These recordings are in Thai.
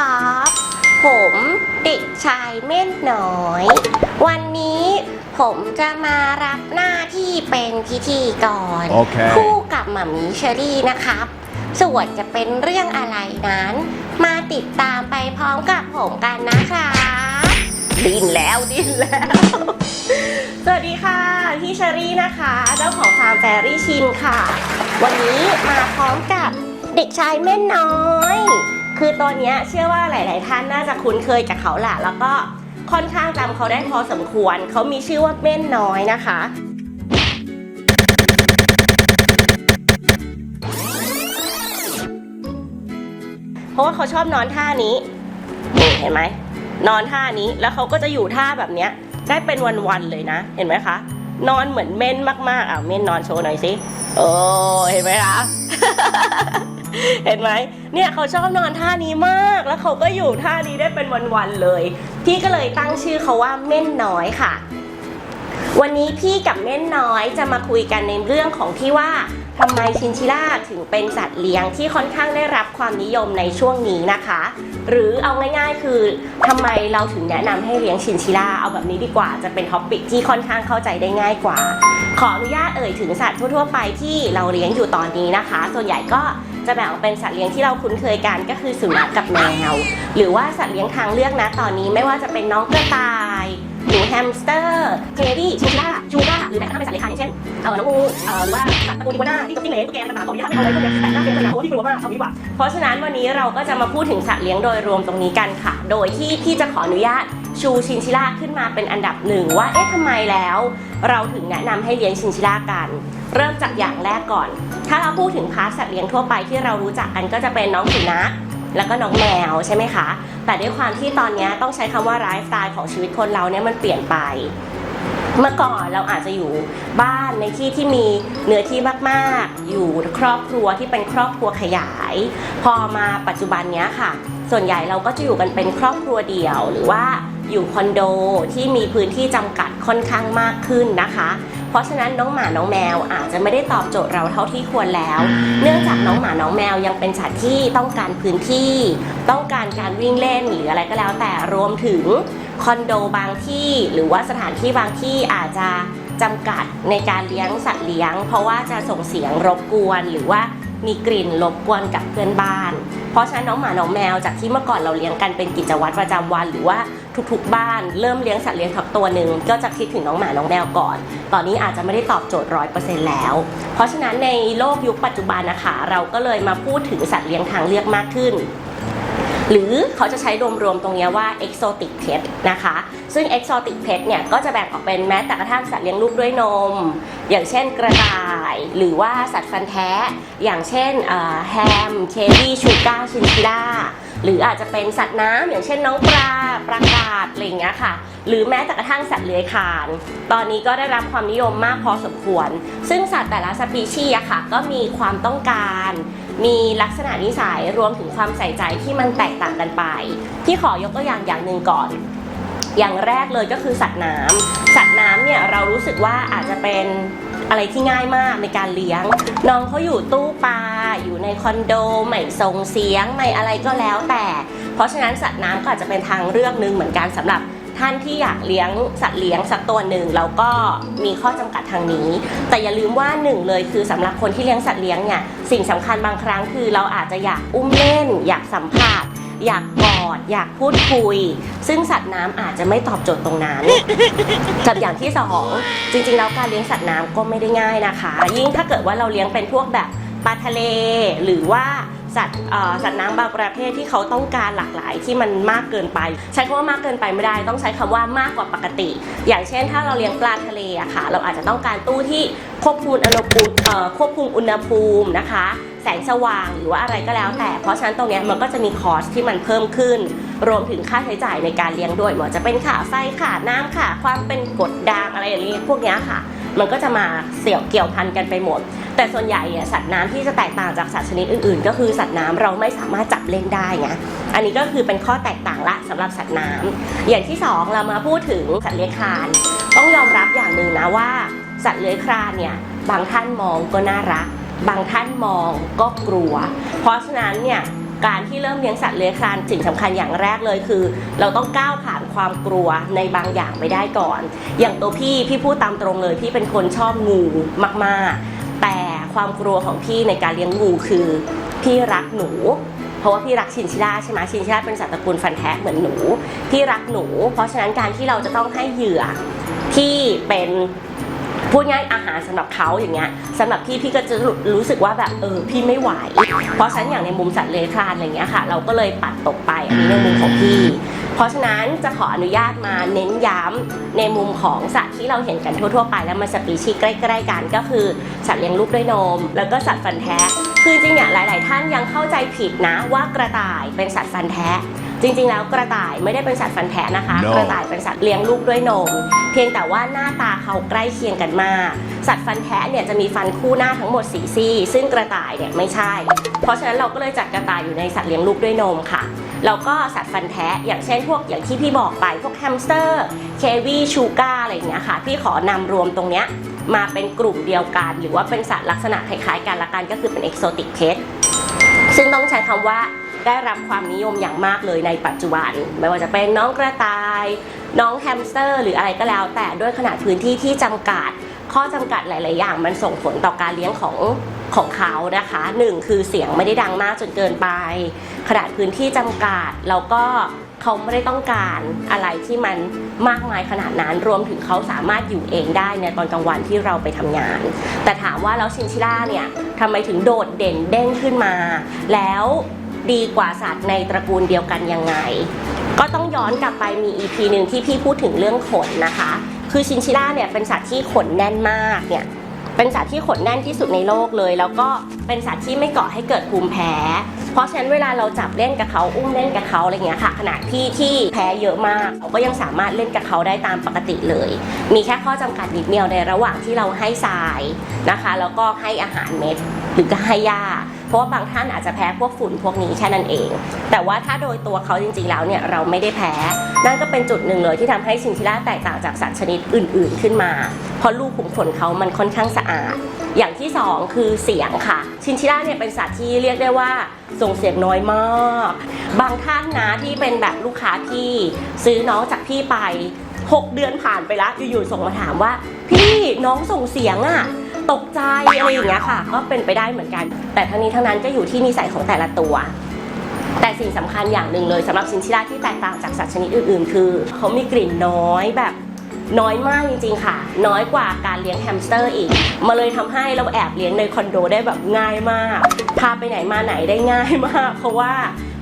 ครับ ผมเด็กชายเม่นน้อย วันนี้ผมจะมารับหน้าที่เป็นพิธีกรโอเคคู่กับหมามีเชอรี่นะครับ ส่วนจะเป็นเรื่องอะไรนั้น มาติดตามไปพร้อมกับผมกันนะครับดิ้นแล้วดิ้นแล้ว สวัสดีค่ะ พี่เชอรี่นะคะ เจ้าของฟาร์มแฟรี่ชินค่ะ วันนี้มาพร้อมกับเด็กชายเม่นน้อย คือตอนเนี้ยเชื่อว่าหลาย ๆ ท่านน่าจะคุ้นเคยกับเขาแหละแล้วก็ค่อนข้างจำเขาได้พอสมควร เขามีชื่อว่าเม่นน้อยนะคะ เพราะว่าเขาชอบนอนท่านี้นี่เห็นไหมนอนท่านี้แล้วเขาก็จะอยู่ท่าแบบเนี้ยได้เป็นวันๆเลยนะ เห็นไหมคะ นอนเหมือนเม่นมากๆอะเม่นนอนโชว์หน่อยสิโอ้เห็นไหมคะ เห็นไหมเนี่ยเขาชอบนอนท่านี้มาก แล้วเขาก็อยู่ท่านี้ได้เป็นวันๆเลย พี่ก็เลยตั้งชื่อเขาว่าเม่นน้อยค่ะ วันนี้พี่กับเม่นน้อยจะมาคุยกันในเรื่องของที่ว่าทำไมชินชิล่าถึงเป็นสัตว์เลี้ยงที่ค่อนข้างได้รับความนิยมในช่วงนี้นะคะ หรือเอาง่ายๆคือทำไมเราถึงแนะนำให้เลี้ยงชินชิล่าเอาแบบนี้ดีกว่าจะเป็นท็อปิกที่ค่อนข้างเข้าใจได้ง่ายกว่า ขออนุญาตเอ่ยถึงสัตว์ทั่วๆไปที่เราเลี้ยงอยู่ตอนนี้นะคะ ส่วนใหญ่ก็ จะแบ่งออกเป็นสัตว์เลี้ยงที่เราคุ้นเคยกันก็คือสุนัขกับแมว หรือว่าสัตว์เลี้ยงทางเลือกนะตอนนี้ไม่ว่าจะเป็นน้องกระต่าย แฮมสเตอร์เจดี้ชินชิล่าชูก้าหรือแม้กระทั่งเป็นสัตว์เลี้ยงคานอย่างเช่นเอ่อน้องงูเออหรือว่าสัตว์ตระกูลอีกัวน่าที่จิ้งเหลนตุ๊กแกต่างๆของนี้ไม่เอาอะไรพวกนี้แต่น่าเป็นปัญหาที่กลัวมากเอาดีกว่าเพราะฉะนั้นวันนี้เราก็จะมาพูดถึงสัตว์เลี้ยงโดยรวมตรงนี้กันค่ะ โดยที่พี่จะขออนุญาตชูชินชิล่าขึ้นมาเป็นอันดับหนึ่งว่าเอ๊ะทำไมแล้ว เราถึงแนะนำให้เลี้ยงชินชิล่ากัน เริ่มจากอย่างแรกก่อน ถ้าเราพูดถึงพาร์ทสัตว์เลี้ยงทั่วไปที่เรารู้จักกันก็จะเป็นน้องสุนัข แล้วก็น้องแมวใช่ไหมคะ แต่ด้วยความที่ตอนนี้ต้องใช้คำว่าไลฟ์สไตล์ของชีวิตคนเราเนี่ยมันเปลี่ยนไป เมื่อก่อนเราอาจจะอยู่บ้านในที่ที่มีเนื้อที่มากๆ อยู่ครอบครัวที่เป็นครอบครัวขยาย พอมาปัจจุบันเนี้ยค่ะ ส่วนใหญ่เราก็จะอยู่กันเป็นครอบครัวเดี่ยวหรือว่า อยู่คอนโดที่มีพื้นที่จำกัดค่อนข้างมากขึ้นนะคะ เพราะฉะนั้นน้องหมาน้องแมวอาจจะไม่ได้ตอบโจทย์เราเท่าที่ควรแล้ว เนื่องจากน้องหมาน้องแมวยังเป็นสัตว์ที่ต้องการพื้นที่ ต้องการการวิ่งเล่นหรืออะไรก็แล้ว แต่รวมถึงคอนโดบางที่ หรือว่าสถานที่บางที่อาจจะจำกัดในการเลี้ยงสัตว์เลี้ยง เพราะว่าจะส่งเสียงรบกวนหรือว่ามีกลิ่นรบกวนกับเพื่อนบ้าน เพราะฉะนั้นน้องหมาน้องแมวจากที่เมื่อก่อนเราเลี้ยงกันเป็นกิจวัตรประจำวัน หรือว่า ทุกๆ บ้านเริ่มเลี้ยงสัตว์เลี้ยงทักตัวหนึ่งก็จะคิดถึงน้องหมาน้องแมวก่อน ตอนนี้อาจจะไม่ได้ตอบโจทย์ร้อยเปอร์เซ็นต์แล้ว เพราะฉะนั้นในโลกยุคปัจจุบันนะคะ เราก็เลยมาพูดถึงสัตว์เลี้ยงทางเลือกมากขึ้น หรือเขาจะใช้รวมๆตรงนี้ว่า exotic pet นะคะ ซึ่ง exotic pet เนี่ยก็จะแบ่งออกเป็นแม้แต่กระทั่งสัตว์เลี้ยงลูกด้วยนม อย่างเช่นกระต่าย หรือว่าสัตว์ฟันแท้ อย่างเช่นแฮม เคลี่ชูก้าชินชิล่าหรืออาจจะเป็นสัตว์น้ำอย่างเช่นน้องปลาปลากาดอะไรอย่างเงี้ยค่ะ หรือแม้แต่กระทั่งสัตว์เลื้อยคลาน ตอนนี้ก็ได้รับความนิยมมากพอสมควร ซึ่งสัตว์แต่ละสปีชีส์อะค่ะก็มีความต้องการ มีลักษณะนิสัยรวมถึงความใส่ใจที่มันแตกต่างกันไป ที่ขอยกตัวอย่างอย่างหนึ่งก่อน อย่างแรกเลยก็คือสัตว์น้ำสัตว์น้ำเนี่ยเรารู้สึกว่าอาจจะเป็นอะไรที่ง่ายมากในการเลี้ยง น้องเขาอยู่ตู้ปลาอยู่ในคอนโดไม่ส่งเสียงไม่อะไรก็แล้วแต่ เพราะฉะนั้นสัตว์น้ำก็อาจจะเป็นทางเลือกหนึ่งเหมือนกันสำหรับ ท่านที่อยากเลี้ยงสัตว์เลี้ยงสักตัวหนึ่งแล้วก็มีข้อจำกัดทางนี้ แต่อย่าลืมว่าหนึ่งเลยคือสำหรับคนที่เลี้ยงสัตว์เลี้ยงเนี่ยสิ่งสำคัญบางครั้งคือเราอาจจะอยากอุ้มเล่น อยากสัมผัสอยากกอด อยากพูดคุย ซึ่งสัตว์น้ำอาจจะไม่ตอบโจทย์ตรงนั้นกับอย่างที่สองจริงๆแล้วการเลี้ยงสัตว์น้ำก็ไม่ได้ง่ายนะคะ ยิ่งถ้าเกิดว่าเราเลี้ยงเป็นพวกแบบปลาทะเล หรือว่า สัตว์สัตว์น้ำบางประเภทที่เขาต้องการหลากหลายที่มันมากเกินไป ใช้คำว่ามากเกินไปไม่ได้ ต้องใช้คำว่ามากกว่าปกติ อย่างเช่น ถ้าเราเลี้ยงปลาทะเลอะค่ะ เราอาจจะต้องการตู้ที่ควบคุมอุณหภูมิควบคุมอุณหภูมินะคะ แสงสว่างหรือว่าอะไรก็แล้ว แต่ เพราะฉะนั้นตรงนี้มันก็จะมีคอสที่มันเพิ่มขึ้น รวมถึงค่าใช้จ่ายในการเลี้ยงด้วยไม่ว่าจะเป็นค่าไฟค่าน้ำค่าความเป็นกดด่างอะไรอย่างนี้พวกนี้ค่ะ มันก็จะมาเสี่ยวเกี่ยวพันกันไปหมด แต่ส่วนใหญ่สัตว์น้ำที่จะแตกต่างจากสัตว์ชนิดอื่นๆ ก็คือสัตว์น้ำเราไม่สามารถจับเล่นได้ไงอันนี้ก็คือเป็นข้อแตกต่างละสำหรับสัตว์น้ำอย่างที่สองเรามาพูดถึงสัตว์เลื้อยคลานต้องยอมรับอย่างหนึ่งนะว่า สัตว์เลื้อยคลานเนี่ยบางท่านมองก็น่ารัก บางท่านมองก็กลัว เพราะฉะนั้นเนี่ยการที่เริ่มเลี้ยงสัตว์เลื้อยคลานสิ่งสำคัญอย่างแรกเลยคือ เราต้องก้าวผ่าน ความกลัวในบางอย่างไปได้ก่อน อย่างตัวพี่พี่พูดตามตรงเลยพี่เป็นคนชอบงูมากๆ แต่ความกลัวของพี่ในการเลี้ยงงูคือพี่รักหนู เพราะว่าพี่รักชินชิล่าใช่ไหมชินชิล่าเป็นสัตว์ตระกูลฟันแท้เหมือนหนู พี่รักหนู เพราะฉะนั้นการที่เราจะต้องให้เหยื่อที่เป็น พูดง่ายอาหารสำหรับเขาอย่างเงี้ยสำหรับพี่พี่ก็จะรู้สึกว่าแบบเออพี่ไม่ไหว เพราะฉะนั้นอย่างในมุมสัตว์เลื้อยคลานอะไรเงี้ยค่ะ เราก็เลยปัดตกไปอันนี้ในมุมของพี่ เพราะฉะนั้นจะขออนุญาตมาเน้นย้ำในมุมของสัตว์ที่เราเห็นกันทั่วๆไปแล้วมันสปีชีส์ใกล้ๆกันก็คือสัตว์เลี้ยงลูกด้วยนม แล้วก็สัตว์ฟันแท้ คือจริงๆเนี่ยหลาย ๆ ท่านยังเข้าใจผิดนะว่ากระต่ายเป็นสัตว์ฟันแท้ จริงๆแล้วกระต่ายไม่ได้เป็นสัตว์ฟันแท้นะคะ No กระต่ายเป็นสัตว์เลี้ยงลูกด้วยนม เพียงแต่ว่าหน้าตาเขาใกล้เคียงกันมาก สัตว์ฟันแท้เนี่ยจะมีฟันคู่หน้าทั้งหมดสีซี่ ซึ่งกระต่ายเนี่ยไม่ใช่ เพราะฉะนั้นเราก็เลยจัดกระต่ายอยู่ในสัตว์เลี้ยงลูกด้วยนมค่ะ แล้วก็สัตว์ฟันแท้อย่างเช่นพวกอย่างที่พี่บอกไปพวกแฮมสเตอร์ เควีชูการ์อะไรอย่างเงี้ยค่ะ พี่ขอนำรวมตรงเนี้ยมาเป็นกลุ่มเดียวกัน หรือว่าเป็นสัตว์ลักษณะคล้ายๆกันละกันก็คือเป็นเอกโซติกเพสซึ่งต้องใช้คำว่า ได้รับความนิยมอย่างมากเลยในปัจจุบัน ไม่ว่าจะเป็นน้องกระต่าย น้องแฮมสเตอร์ หรืออะไรก็แล้ว แต่ด้วยขนาดพื้นที่ที่จำกัด ข้อจำกัดหลาย ๆ อย่าง มันส่งผลต่อการเลี้ยงของของเขานะคะหนึ่งคือเสียงไม่ได้ดังมากจนเกินไป ขนาดพื้นที่จำกัดแล้วก็เขาไม่ได้ต้องการอะไรที่มันมากมายขนาดนั้น รวมถึงเขาสามารถอยู่เองได้ในตอนกลางวันที่เราไปทำงาน แต่ถามว่าแล้วชินชิล่าเนี่ยทำไมถึงโดดเด่นเด้งขึ้นมา แล้ว ดีกว่าสัตว์ในตระกูลเดียวกันยังไง ก็ต้องย้อนกลับไปมี EP หนึ่งที่พี่พูดถึงเรื่องขนนะคะ คือชินชิล่าเนี่ยเป็นสัตว์ที่ขนแน่นมากเนี่ยเป็นสัตว์ที่ขนแน่นที่สุดในโลกเลย แล้วก็เป็นสัตว์ที่ไม่ก่อให้เกิดภูมิแพ้ เพราะฉะนั้นเวลาเราจับเล่นกับเขาอุ้มเล่นกับเขาอะไรเงี้ยค่ะขนาดพี่ที่แพ้เยอะมากเราก็ยังสามารถเล่นกับเขาได้ตามปกติเลย มีแค่ข้อจำกัดนิดเดียวในระหว่างที่เราให้ทรายนะคะ แล้วก็ให้อาหารเม็ดหรือก็ให้หญ้า เพราะว่าบางท่านอาจจะแพ้พวกฝุ่นพวกนี้แค่นั้นเอง แต่ว่าถ้าโดยตัวเขาจริงๆแล้วเนี่ยเราไม่ได้แพ้ นั่นก็เป็นจุดหนึ่งเลยที่ทำให้ชินชิล่าแตกต่างจากสัตว์ชนิดอื่น ๆ ขึ้นมา เพราะลูกขุมขนเขามันค่อนข้างสะอาด อย่างที่สองคือเสียงค่ะ ชินชิล่าเนี่ยเป็นสัตว์ที่เรียกได้ว่าส่งเสียงน้อยมาก บางท่านนะที่เป็นแบบลูกค้าที่ซื้อน้องจากพี่ไป 6 เดือนผ่านไปแล้วอยู่ๆส่งมาถามว่า พี่น้องส่งเสียงอะ ตกใจอะไรอย่างเงี้ยค่ะ ก็เป็นไปได้เหมือนกัน แต่ทั้งนี้ทั้งนั้นก็อยู่ที่นิสัยของแต่ละตัว แต่สิ่งสำคัญอย่างหนึ่งเลยสำหรับชินชิล่าที่แตกต่างจากสัตว์ชนิดอื่นๆ คือเขามีกลิ่นน้อยแบบน้อยมากจริงๆค่ะ น้อยกว่าการเลี้ยงแฮมสเตอร์อีก มาเลยทำให้เราแอบเลี้ยงในคอนโดได้แบบง่ายมาก พาไปไหนมาไหนได้ง่ายมาก เพราะว่า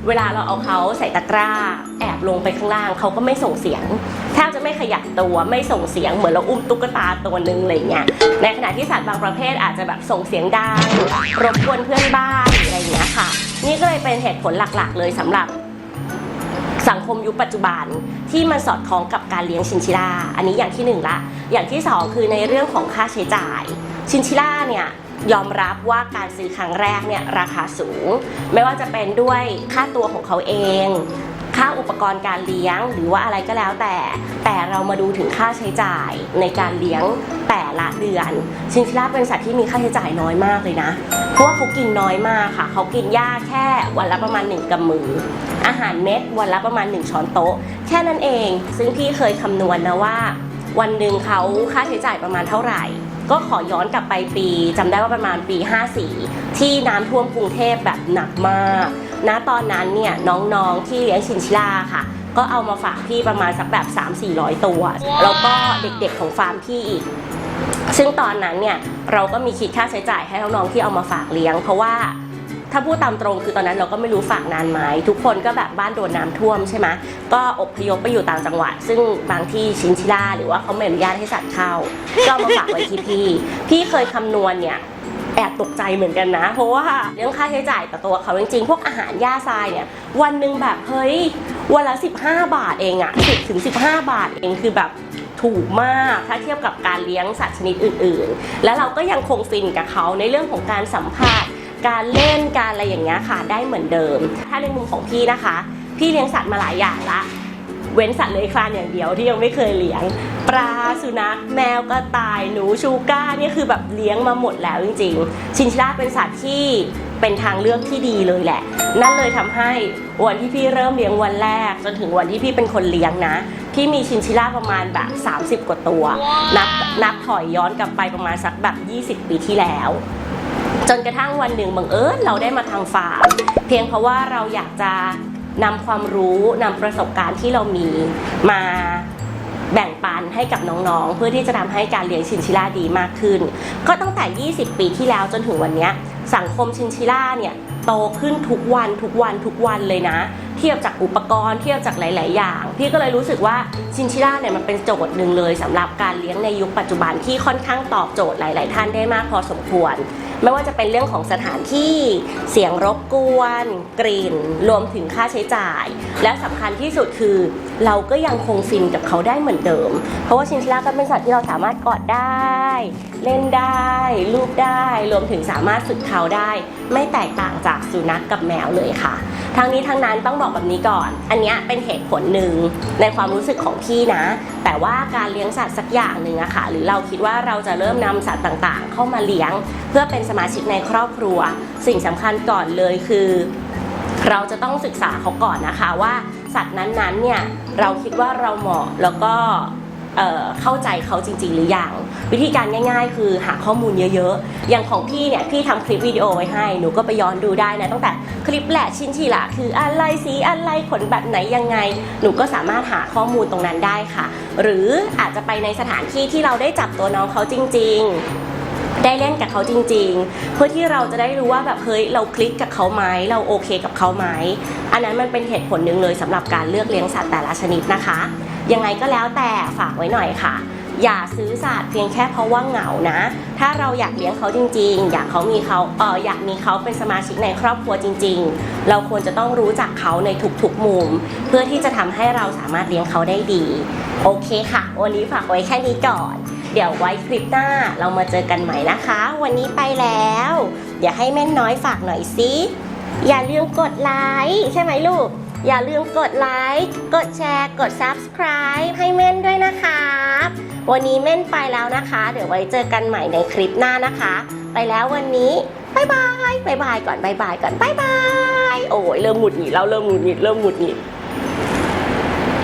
เวลาเราเอาเขาใส่ตะกร้า แอบลงไปข้างล่างเขาก็ไม่ส่งเสียงแทบจะไม่ขยับตัวไม่ส่งเสียงเหมือนเราอุ้มตุ๊กตาตัวหนึ่งอะไรเงี้ยในขณะที่สัตว์บางประเภทอาจจะแบบส่งเสียงดังรบกวนเพื่อนบ้านอะไรเงี้ยค่ะ นี่ก็เลยเป็นเหตุผลหลักๆ เลยสำหรับสังคมยุคปัจจุบันที่มันสอดคล้องกับการเลี้ยงชินชิล่าอันนี้อย่างที่หนึ่งละอย่างที่สองคือในเรื่องของค่าใช้จ่าย ชินชิล่าเนี่ยยอมรับว่าการซื้อครั้งแรกเนี่ยราคาสูง ไม่ว่าจะเป็นด้วยค่าตัวของเขาเอง ค่าอุปกรณ์การเลี้ยงหรือว่าอะไรก็แล้วแต่ แต่เรามาดูถึงค่าใช้จ่ายในการเลี้ยงแต่ละเดือน ชินชิล่าเป็นสัตว์ที่มีค่าใช้จ่ายน้อยมากเลยนะเพราะว่าเขากินน้อยมากค่ะ เขากินหญ้าแค่วันละประมาณหนึ่งกำมือ อาหารเม็ดวันละประมาณ 1 ช้อนโต๊ะ แค่นั้นเองซึ่งพี่เคยคำนวณนะว่า วันหนึ่งเขาค่าใช้จ่ายประมาณเท่าไหร่ ก็ขอย้อนกลับไปปีจำได้ว่าประมาณปี 54 ที่น้ำท่วมกรุงเทพแบบหนักมากณตอนนั้นเนี่ยน้องๆที่เลี้ยงชินชิล่าค่ะ ก็เอามาฝากพี่ประมาณสักแบบ 3-400 ตัว แล้วก็เด็กๆของฟาร์มพี่อีก ซึ่งตอนนั้นเนี่ยเราก็มีคิดค่าใช้จ่ายให้น้องๆที่เอามาฝากเลี้ยง เพราะว่า ถ้าพูดตามตรงคือตอนนั้นเราก็ไม่รู้ฝากนานไหมทุกคนก็แบบบ้านโดนน้ำท่วมใช่ไหมก็อพยพไปอยู่ต่างจังหวัด ซึ่งบางที่ชินชิล่าหรือว่าเขาไม่อนุญาตให้สัตว์เข้า ก็มาฝากไว้ที่พี่ พี่เคยคำนวณเนี่ยแอบตกใจเหมือนกันนะ เพราะว่าเรื่องค่าใช้จ่ายต่อตัวเขาจริงๆ พวกอาหารย่าทรายเนี่ย วันหนึ่งแบบเฮ้ย วันละ 15 บาทเองอะ10ถึง15 บาทเองคือแบบถูกมากถ้าเทียบกับการเลี้ยงสัตว์ชนิดอื่นๆ แล้วเราก็ยังคงฟินกับเขาในเรื่องของการสัมผัส การเล่นการอะไรอย่างเงี้ยค่ะได้เหมือนเดิม ถ้าในมุมของพี่นะคะ พี่เลี้ยงสัตว์มาหลายอย่างละ เว้นสัตว์เลื้อยคลานอย่างเดียวที่ยังไม่เคยเลี้ยง ปลาสุนัขแมวกระต่ายหนูชูก้าเนี่ยคือแบบเลี้ยงมาหมดแล้วจริงๆ ชินชิล่าเป็นสัตว์ที่เป็นทางเลือกที่ดีเลยแหละ นั่นเลยทำให้วันที่พี่เริ่มเลี้ยงวันแรก จนถึงวันที่พี่เป็นคนเลี้ยงนะ พี่มีชินชิล่าประมาณแบบ 30 กว่าตัว นับนับถอยย้อนกลับไปประมาณสักแบบ 20 ปีที่แล้ว จนกระทั่งวันหนึ่งบังเอิญเราได้มาทำฟาร์มเพียงเพราะว่าเราอยากจะนำความรู้นำประสบการณ์ที่เรามีมาแบ่งปันให้กับน้องๆ เพื่อที่จะทำให้การเลี้ยงชินชิล่าดีมากขึ้น ก็ตั้งแต่ 20 ปีที่แล้วจนถึงวันนี้สังคมชินชิล่าเนี่ยโตขึ้นทุกวันทุกวันทุกวันเลยนะ เทียบจากอุปกรณ์เทียบจากหลาย ๆ อย่าง พี่ก็เลยรู้สึกว่าชินชิล่าเนี่ยมันเป็นโจทย์หนึ่งเลยสำหรับการเลี้ยงในยุคปัจจุบันที่ค่อนข้างตอบโจทย์หลาย ๆ ท่านได้มากพอสมควรไม่ว่าจะเป็นเรื่องของสถานที่เสียงรบกวน กลิ่น รวมถึงค่าใช้จ่าย และสำคัญที่สุดคือ เราก็ยังคงฟินกับเขาได้เหมือนเดิม เพราะว่าชินชิล่าก็เป็นสัตว์ที่เราสามารถกอดได้ เล่นได้ลูบได้ รวมถึงสามารถฝึกเขาได้ ไม่แตกต่างจากสุนัขกกับแมวเลยค่ะทั้งนี้ทั้งนั้นต้องบอกแบบนี้ก่อน อันนี้เป็นเหตุผลหนึ่งในความรู้สึกของพี่นะ แต่ว่าการเลี้ยงสัตว์สักอย่างหนึ่งอะค่ะ หรือเราคิดว่าเราจะเริ่มนำสัตว์ต่างๆ เข้ามาเลี้ยงเพื่อเป็นสมาชิกในครอบครัว สิ่งสำคัญก่อนเลยคือ เราจะต้องศึกษาเขาก่อนนะคะว่าสัตว์นั้นๆเนี่ยเราคิดว่าเราเหมาะแล้วก็เเข้าใจเขาจริง ๆ หรือยังวิธีการง่าย ๆ คือหาข้อมูลเยอะๆ อย่างของพี่เนี่ยพี่ทำคลิปวิดีโอไว้ให้หนูก็ไปย้อนดูได้นะตั้งแต่คลิปแหละชิ้นชีละคืออะไรสีอะไรขนแบบไหนยังไง หนูก็สามารถหาข้อมูลตรงนั้นได้ค่ะ หรืออาจจะไปในสถานที่ที่เราได้จับตัวน้องเขาจริง ๆ ได้เล่นกับเขาจริง ๆ เพื่อที่เราจะได้รู้ว่าแบบเฮ้ยเราคลิกกับเขาไหมเราโอเคกับเขาไหมอันนั้นมันเป็นเหตุผลหนึ่งเลยสำหรับการเลือกเลี้ยงสัตว์แต่ละชนิดนะคะ ยังไงก็แล้วแต่ฝากไว้หน่อยค่ะ อย่าซื้อสัตว์เพียงแค่เพราะว่าเหงานะ ถ้าเราอยากเลี้ยงเขาจริง ๆ อยากเขามีเขาเอออยากมีเขาเป็นสมาชิกในครอบครัวจริง ๆ เราควรจะต้องรู้จักเขาในทุกๆมุม เพื่อที่จะทำให้เราสามารถเลี้ยงเขาได้ดี โอเคค่ะ วันนี้ฝากไว้แค่นี้ก่อน ดี๋ยวไว้คลิปหน้าเรามาเจอกันใหม่นะคะ วันนี้ไปแล้ว เดี๋ยวให้แม่น้อยฝากหน่อยสิอย่าลืมกดไลค์ใช่ไหมลูก อย่าลืมกดไลค์กดแชร์ กด subscribe ให้เม่นด้วยนะคะวันนี้เม่นไปแล้วนะคะ เดี๋ยวไว้เจอกันใหม่ในคลิปหน้านะคะ ไปแล้ววันนี้บายบายบายบายก่อนบายบายก่อนบายบายโอ้ยเริ่มหงุดหงิดแล้วเริ่มหงุดหงิดเริ่มหงุดหงิด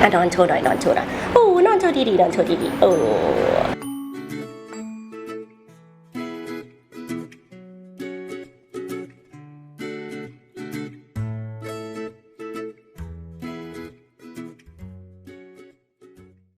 อะนอนโชว์หน่อยนอนโชว์หน่อยโอ้นอนโชว์ดีๆนอนโชว์ดีๆเออ